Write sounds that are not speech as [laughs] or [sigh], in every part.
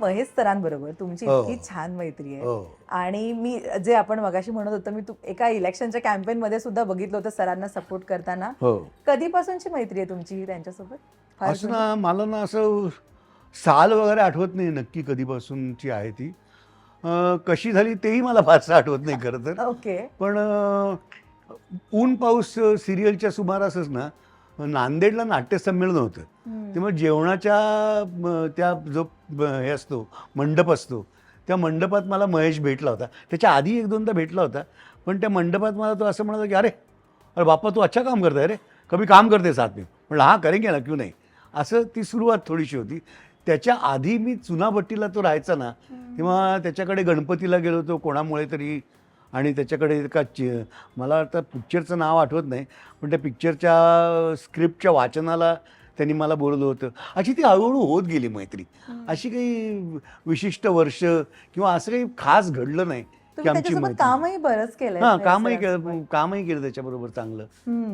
महेश सरांबरोबर. तुमची हो. इतकी छान मैत्री आहे. हो. आणि मी जे आपण मगाशी म्हणत होतो मी तू एका इलेक्शनच्या कॅम्पेन मध्ये सुद्धा बघितलं होतं सरांना सपोर्ट करताना. हो. कधीपासूनची मैत्री आहे तुमची ही त्यांच्यासोबत? फार असं ना मला ना असं साल वगैरे आठवत नाही नक्की कधीपासूनची आहे ती. अं, कशी झाली तेही मला फारसं आठवत नाही खरं तर? [laughs] ओके. पण अं, ऊन पाऊस सिरियलच्या सुमारासच ना नांदेडला नाट्यसंमेलन होतं. तेव्हा जेवणाच्या त्या जो हे असतो मंडप असतो त्या मंडपात मला महेश भेटला होता. त्याच्या आधी एक दोनदा भेटला होता पण त्या मंडपात मला तो असं म्हणाला की अरे अरे बाप्पा तू अच्छा काम करताय रे. कभी काम करते साथ में. म्हणलं हां करेंगे ना क्यों नाही? असं ती सुरुवात थोडीशी होती. त्याच्या आधी मी चुनाभट्टीला तो राहायचा ना तेव्हा त्याच्याकडे गणपतीला गेलो होतो कोणामुळे तरी आणि त्याच्याकडे का चि मला वाटतं पिक्चरचं नाव आठवत नाही पण त्या पिक्चरच्या स्क्रिप्टच्या वाचनाला त्यांनी मला बोलवलं होतं. अशी ती हळूहळू होत गेली मैत्री. अशी काही विशिष्ट वर्ष किंवा असं काही खास घडलं नाही की आमची कामही बरंच हां महेश कामही. केलं कामही केलं त्याच्याबरोबर चांगलं.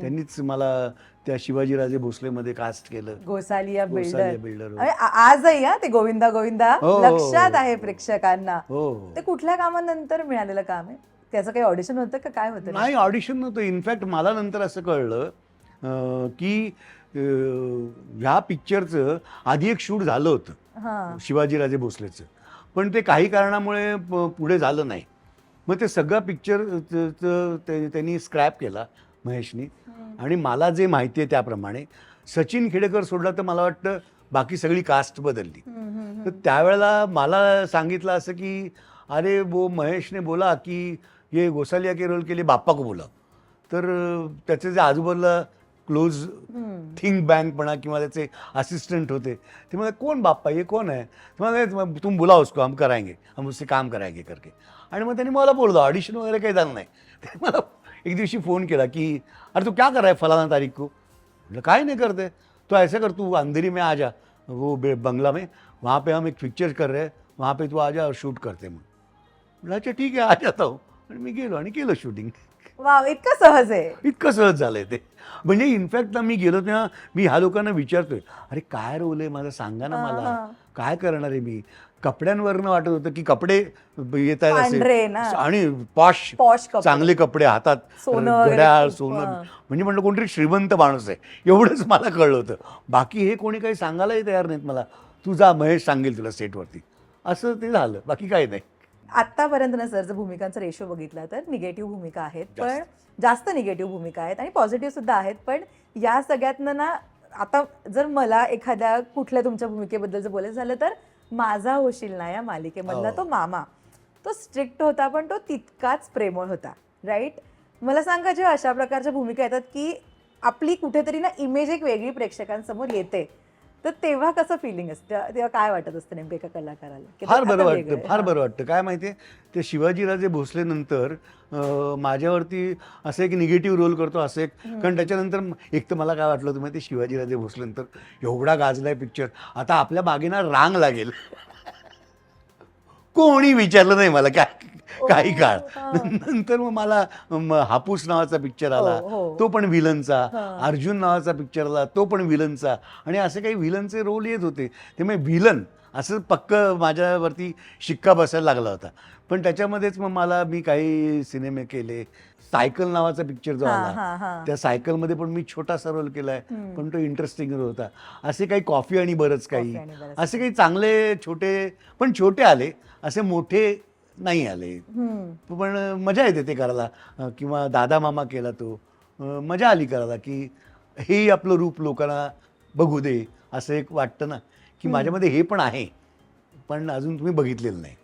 त्यांनीच मला त्या शिवाजीराजे भोसलेमध्ये कास्ट केलं. गोसालिया बिल्डर. बिल्डर आ- आजही हा ते गोविंदा गोविंदा हो, हो, लक्षात हो. आहे प्रेक्षकांना. हो. ते कुठल्या कामानंतर मिळालेलं काम आहे? त्याचं काही ऑडिशन होतं का? काय होतं? नाही ऑडिशन नव्हतं. इनफॅक्ट मला नंतर असं कळलं की ह्या पिक्चरचं आधी एक शूट झालं होतं. हा. शिवाजीराजे भोसलेचं. पण ते काही कारणामुळे पुढे झालं नाही. मग ते सगळं पिक्चर त्यांनी स्क्रॅप केला महेशनी. आणि मला जे माहिती आहे त्याप्रमाणे सचिन खेडेकर सोडला तर मला वाटतं बाकी सगळी कास्ट बदलली. तर त्यावेळेला मला सांगितलं असं की अरे वो महेश ने बोला की ये गोसालिया के रोल के लिए बाप्पा को बोला. तर त्याचे जे आजूबाजूला क्लोज. थिंक बँक म्हणा किंवा त्याचे असिस्टंट होते ते मला कोण बाप्पा? ये कोण है तो मला तुम बुलाओ उसको हम कराएंगे. हम उससे काम कराएंगे करके. आणि मग त्यांनी मला बोललो ऑडिशन वगैरे काही झालं नाही. [laughs] ते मला एक दिवशी फोन केला की अरे तू क्या कर रहा है फलाना तारीख को? म्हटलं काय नहीं करते तो ऐसा कर तू अंधेरी में आ जा वो बंगला में. वहाँ पे हम एक पिक्चर कर रहे हैं. वहाँ पे तू आ जा और शूट करते मग म्हटलं अच्छा ठीक आहे आ जाता हूँ आणि मी गेलो आणि केलं शूटिंग वाव इतकं सहज आहे. इतकं सहज झालंय ते. म्हणजे इनफॅक्ट ना मी गेलो तेव्हा मी ह्या लोकांना विचारतोय अरे काय रोल आहे माझा? सांगा ना मला. काय करणार आहे मी? कपड्यांवरनं वाटत होतं की कपडे येत आहेत. असे. आणि पॉश पॉश. चांगले कपडे हातात. घड्याळ सोनं. म्हणजे म्हणलं कोणतरी श्रीमंत माणूस आहे. एवढंच मला कळलं होतं. बाकी हे कोणी काही सांगायलाही तयार नाहीत मला. तू जा महेश सांगेल तुला सेटवरती असं ते झालं. बाकी काही नाही. आतापर्यंत ना सर जर भूमिकांचा रेशो बघितला तर निगेटिव्ह भूमिका आहेत पण जास्त. निगेटिव्ह भूमिका आहेत आणि पॉझिटिव्ह सुद्धा आहेत पण या सगळ्यातनं ना आता जर मला एखाद्या कुठल्या तुमच्या भूमिकेबद्दल जर बोलायचं झालं तर माझा होशील ना या मालिकेमधला हो. तो मामा तो स्ट्रिक्ट होता पण तो तितकाच प्रेमळ होता राईट मला सांगा जेव्हा अशा प्रकारच्या भूमिका येतात की आपली कुठेतरी ना इमेज एक वेगळी प्रेक्षकांसमोर येते तर तेव्हा कसं फिलिंग असतं? तेव्हा काय वाटत असतं नेमकं एका कलाकाराला? की फार आता बरं वेगळं वाटतं आहे. फार. बरं वाटतं. काय माहिती आहे ते शिवाजीराजे भोसलेनंतर अं, माझ्यावरती असं एक निगेटिव्ह रोल करतो असं एक कारण त्याच्यानंतर म- एक तर मला काय वाटलं होतं माहिती आहे, शिवाजीराजे भोसलेनंतर एवढा गाजलाय पिक्चर आता आपल्या मागे ना रांग लागेल. कोणी विचारलं नाही मला काय [laughs] काही काळ. नंतर मग मला हापूस नावाचा पिक्चर आला हो, हो. तो पण विलनचा हा. अर्जुन नावाचा पिक्चर आला तो पण विलनचा आणि असे काही विलनचे रोल येत होते त्यामुळे विलन असं पक्क माझ्यावरती शिक्का बसायला लागला होता पण त्याच्यामध्येच मग मला मी काही सिनेमे केले सायकल नावाचा पिक्चर जो आला. त्या सायकलमध्ये पण मी छोटासा रोल केलाय. पण तो इंटरेस्टिंग रोल होता असे काही कॉफी आणि बरंच काही. असे काही चांगले छोटे पण छोटे आले असे मोठे नाही आले. पण मजा येते ते करायला. किंवा दादा मामा केला तो. मजा आली करायला की हे आपलं रूप लोकांना बघू दे असं एक वाटतं ना की माझ्यामध्ये हे पण आहे. पण अजून तुम्ही बघितलेलं नाही.